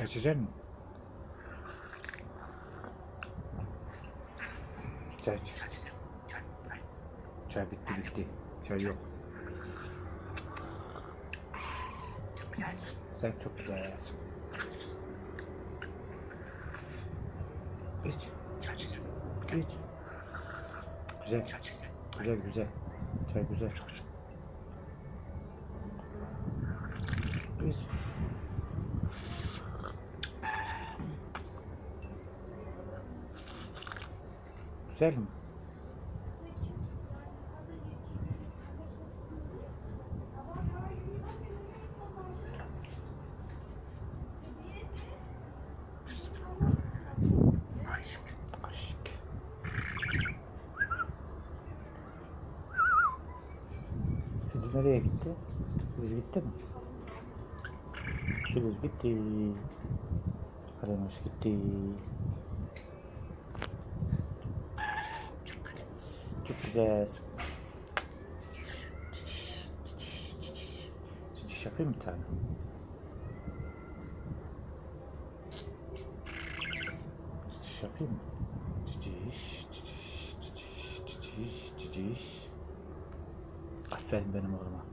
Kaçacak mı? Çay iç. Çay bitti bitti. Çay yok. Sen çok güzelsin. İç. İç. Güzel. Güzel güzel. Çay güzel. İç. Aşk. Filiz nereye gitti? Filiz gitti mi? Filiz gitti. Aramış gitti. Çiçiş. Çiçiş yapayım bir tane. Çiçiş yapayım mı? Çiçiş, çiçiş, çiçiş, çiçiş, çiçiş. Aferin benim oğluma.